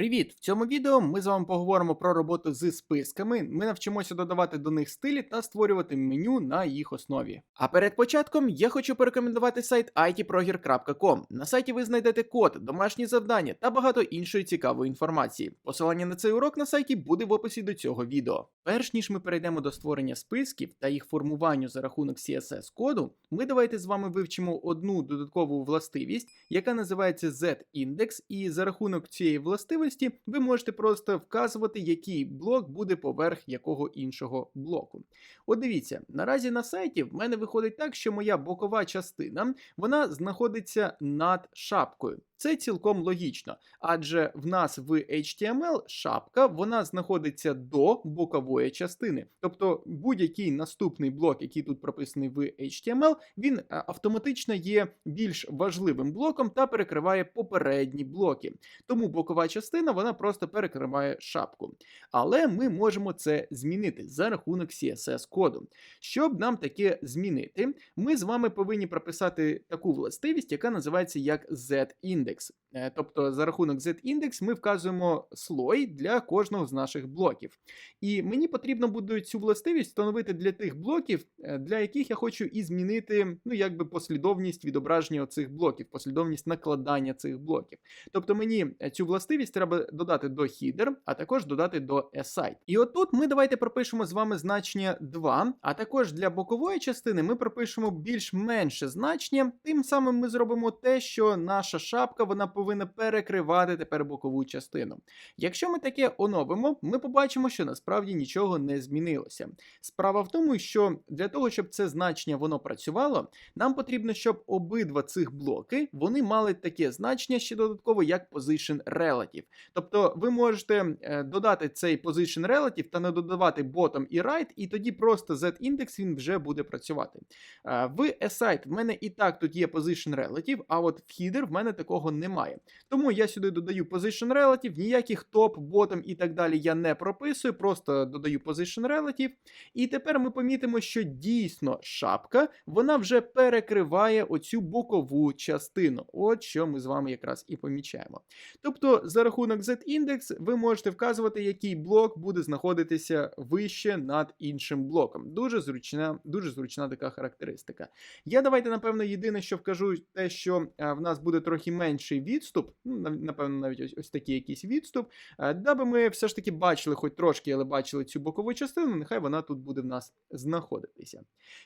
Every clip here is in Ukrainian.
Привіт! В цьому відео ми з вами поговоримо про роботу з списками. Ми навчимося додавати до них стилі та створювати меню на їх основі. А перед початком я хочу порекомендувати сайт itproger.com. На сайті ви знайдете код, домашні завдання та багато іншої цікавої інформації. Посилання на цей урок на сайті буде в описі до цього відео. Перш ніж ми перейдемо до створення списків та їх формуванню за рахунок CSS коду, ми давайте з вами вивчимо одну додаткову властивість, яка називається Z-індекс, і за рахунок цієї властивості ви можете просто вказувати, який блок буде поверх якого іншого блоку. От дивіться, наразі на сайті в мене виходить так, що моя бокова частина вона знаходиться над шапкою. Це цілком логічно, адже в нас в HTML шапка вона знаходиться до бокової частини. Тобто будь-який наступний блок, який тут прописаний в HTML, він е, автоматично є більш важливим блоком та перекриває попередні блоки. Тому бокова частина вона просто перекриває шапку. Але ми можемо це змінити за рахунок CSS коду. Щоб нам таке змінити, ми з вами повинні прописати таку властивість, яка називається як Z-індекс. Е, Тобто за рахунок Z-індекс ми вказуємо слой для кожного з наших блоків. І мені потрібно буде цю властивість встановити для тих блоків, е, для яких я хочу і змінити ну, якби послідовність відображення цих блоків, послідовність накладання цих блоків. Тобто мені е, цю властивість треба додати до header, а також додати до aside. І отут ми давайте пропишемо з вами значення 2, а також для бокової частини ми пропишемо більш менше значення. Тим самим ми зробимо те, що наша шапка вона повинна перекривати тепер бокову частину. Якщо ми таке оновимо, ми побачимо, що насправді нічого не змінилося. Справа в тому, що для того, щоб це значення воно працювало, нам потрібно, щоб обидва цих блоки вони мали таке значення ще додатково, як position relative. Тобто ви можете е, додати цей position relative та не додавати bottom і right, і тоді просто z-індекс він вже буде працювати. Е, В aside в мене і так тут є position relative, а от в header в мене такого немає. Тому я сюди додаю position relative, ніяких топ, bottom і так далі я не прописую, просто додаю position relative. І тепер ми помітимо, що дійсно шапка вона вже перекриває оцю бокову частину. От що ми з вами якраз і помічаємо. Тобто, за рахунок z-індекс ви можете вказувати, який блок буде знаходитися вище над іншим блоком. Дуже зручна, дуже зручна така характеристика. Я давайте, напевно, єдине, що вкажу, те, що е, в нас буде трохи менший відступ, ну, напевно, навіть ось, ось такий якийсь відступ, е, даби ми все ж таки бачили, хоч трошки, але бачили цю бокову частину, нехай вона тут буде в нас знаходитися.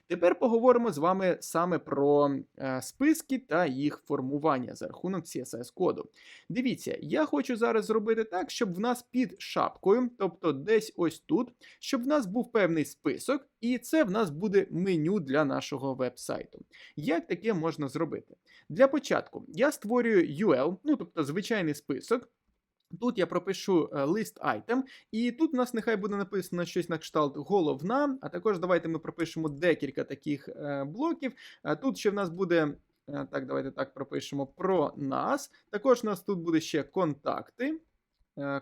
Тепер поговоримо з вами саме про е, списки та їх формування за рахунок CSS коду. Дивіться, я хочу зараз зробити так, щоб в нас під шапкою, тобто десь ось тут, щоб в нас був певний список, і це в нас буде меню для нашого веб-сайту. Як таке можна зробити? Для початку я створюю UL, ну тобто звичайний список. Тут я пропишу е, лист item, і тут у нас нехай буде написано щось на кшталт головна. А також давайте ми пропишемо декілька таких е, блоків. Е, Тут ще в нас буде. Так, давайте так пропишемо про нас. Також у нас тут буде ще контакти. Е,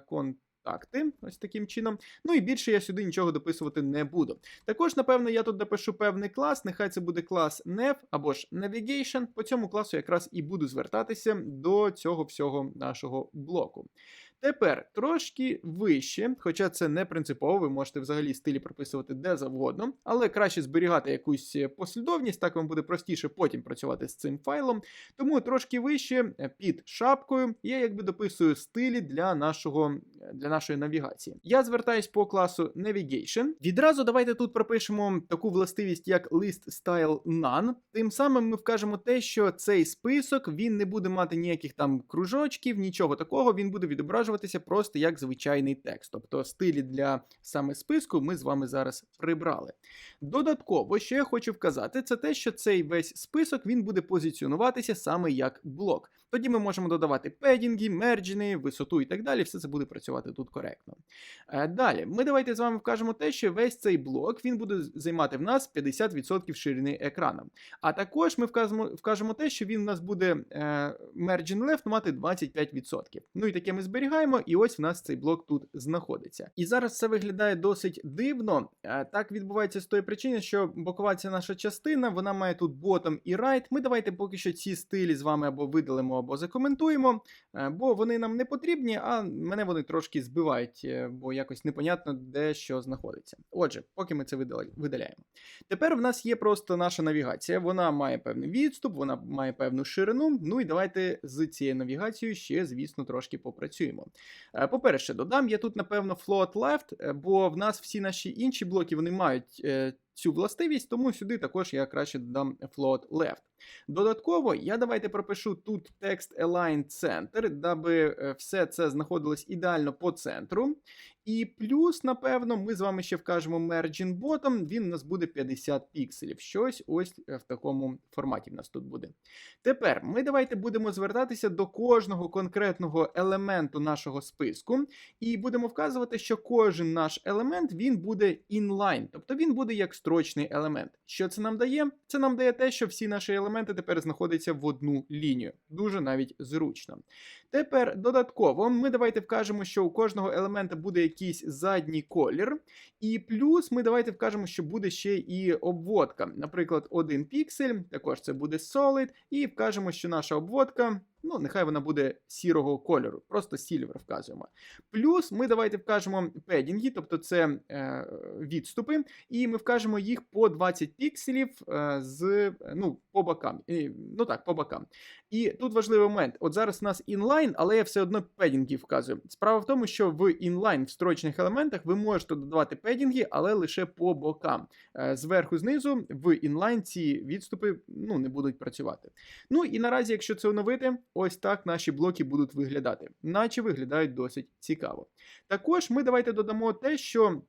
Контакти, ось таким чином. Ну і більше я сюди нічого дописувати не буду. Також, напевно, я тут допишу певний клас. Нехай це буде клас Nav або ж Navigation. По цьому класу якраз і буду звертатися до цього всього нашого блоку. Тепер трошки вище, хоча це не принципово, ви можете взагалі стилі прописувати де завгодно, але краще зберігати якусь послідовність, так вам буде простіше потім працювати з цим файлом. Тому трошки вище е, під шапкою я якби дописую стилі для нашого для нашої навігації. Я звертаюсь по класу Navigation. Відразу давайте тут пропишемо таку властивість, як list style none. Тим самим ми вкажемо те, що цей список він не буде мати ніяких там кружочків, нічого такого. Він буде відображуватися просто як звичайний текст. Тобто стилі для саме списку ми з вами зараз прибрали. Додатково, що я хочу вказати, це те, що цей весь список він буде позиціонуватися саме як блок. Тоді ми можемо додавати педінги, мерджини, висоту і так далі. Все це буде працювати тут коректно. Е, Далі, ми давайте з вами вкажемо те, що весь цей блок він буде займати в нас 50% ширини екрану. А також ми вказимо, вкажемо те, що він у нас буде е, margin left мати 25%. Ну і таке ми зберігаємо, і ось в нас цей блок тут знаходиться. І зараз це виглядає досить дивно. Е, Так відбувається з тої причини, що бокова ця наша частина, вона має тут bottom і right. Ми давайте поки що ці стилі з вами або видалимо, або закоментуємо, е, бо вони нам не потрібні, а мене вони трошки збивають, е, бо якось непонятно, де що знаходиться. Отже, поки ми це видаляємо. Тепер в нас є просто наша навігація. Вона має певний відступ, вона має певну ширину. Ну і давайте з цією навігацією ще, звісно, трошки попрацюємо. Е, По-перше, додам я тут, напевно, float left, бо в нас всі наші інші блоки вони мають цю властивість, тому сюди також я краще додам float left. Додатково, я давайте пропишу тут текст align center, даби е, все це знаходилось ідеально по центру. І плюс, напевно, ми з вами ще вкажемо margin bottom, він у нас буде 50 пікселів. Щось ось е, в такому форматі в нас тут буде. Тепер ми давайте будемо звертатися до кожного конкретного елементу нашого списку, і будемо вказувати, що кожен наш елемент він буде inline, тобто він буде як строчний елемент. Що це нам дає? Це нам дає те, що всі наші елементи тепер знаходяться в одну лінію. Дуже навіть зручно. Тепер додатково ми давайте вкажемо, що у кожного елемента буде якийсь задній колір, і плюс ми давайте вкажемо, що буде ще і обводка. Наприклад, один піксель, також це буде solid, і вкажемо, що наша обводка. Ну, нехай вона буде сірого кольору, просто silver вказуємо. Плюс ми давайте вкажемо педінги, тобто це е, відступи, і ми вкажемо їх по 20 пікселів е, з ну, по бокам. І, ну так, по бокам. І тут важливий момент: от зараз у нас інлайн, але я все одно педінги вказую. Справа в тому, що в інлайн в строчних елементах ви можете додавати педінги, але лише по бокам. Е, Зверху, знизу, в інлайн ці відступи ну, не будуть працювати. Ну і наразі, якщо це оновити, ось так наші блоки будуть виглядати, наче виглядають досить цікаво. Також ми давайте додамо те, що.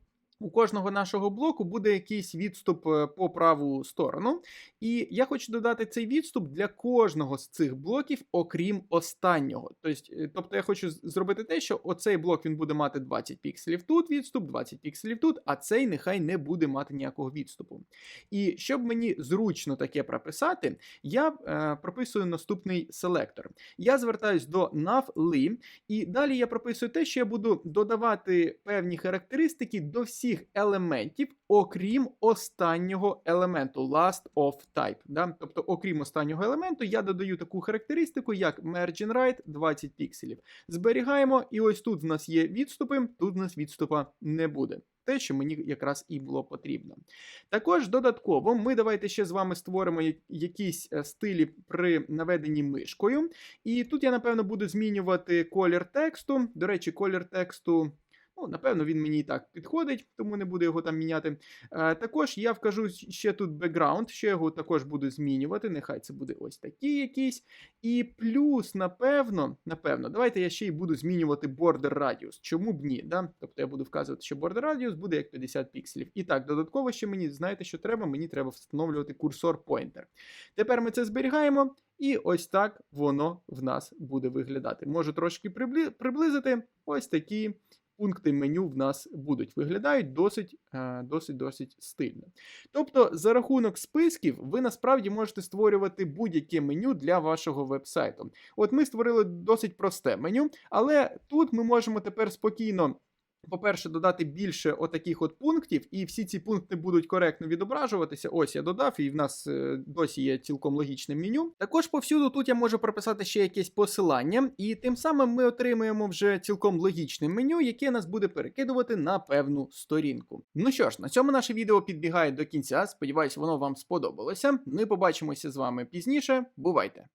У кожного нашого блоку буде якийсь відступ е, по праву сторону. І я хочу додати цей відступ для кожного з цих блоків, окрім останнього. Тобто, е, тобто я хочу зробити те, що оцей блок він буде мати 20 пікселів тут відступ, 20 пікселів тут, а цей нехай не буде мати ніякого відступу. І щоб мені зручно таке прописати, я е, прописую наступний селектор. Я звертаюсь до nav.li, і далі я прописую те, що я буду додавати певні характеристики до всіх елементів, окрім останнього елементу last of type. Да? Тобто, окрім останнього елементу, я додаю таку характеристику, як margin right 20 пікселів. Зберігаємо, і ось тут в нас є відступи, тут в нас відступа не буде. Те, що мені якраз і було потрібно. Також додатково ми давайте ще з вами створимо якісь е, стилі при наведенні мишкою. І тут я, напевно, буду змінювати колір тексту. До речі, колір тексту. Ну, напевно, він мені і так підходить, тому не буду його там міняти. Е, також я вкажу ще тут бекграунд, що його також буду змінювати. Нехай це буде ось такий якийсь. І плюс, напевно, напевно, давайте я ще й буду змінювати border radius. Чому б ні? Да? Тобто я буду вказувати, що border radius буде як 50 пікселів. І так, додатково ще мені, знаєте, що треба? Мені треба встановлювати курсор pointer. Тепер ми це зберігаємо. І ось так воно в нас буде виглядати. Можу трошки приблизити. Ось такі пункти меню в нас будуть. Виглядають досить, е, досить, досить стильно. Тобто, за рахунок списків, ви насправді можете створювати будь-яке меню для вашого вебсайту. От ми створили досить просте меню, але тут ми можемо тепер спокійно. По-перше, додати більше отаких от пунктів, і всі ці пункти будуть коректно відображуватися. Ось я додав, і в нас е, досі є цілком логічне меню. Також повсюду тут я можу прописати ще якесь посилання, і тим самим ми отримуємо вже цілком логічне меню, яке нас буде перекидувати на певну сторінку. Ну що ж, на цьому наше відео підбігає до кінця. Сподіваюсь, воно вам сподобалося. Ми побачимося з вами пізніше. Бувайте!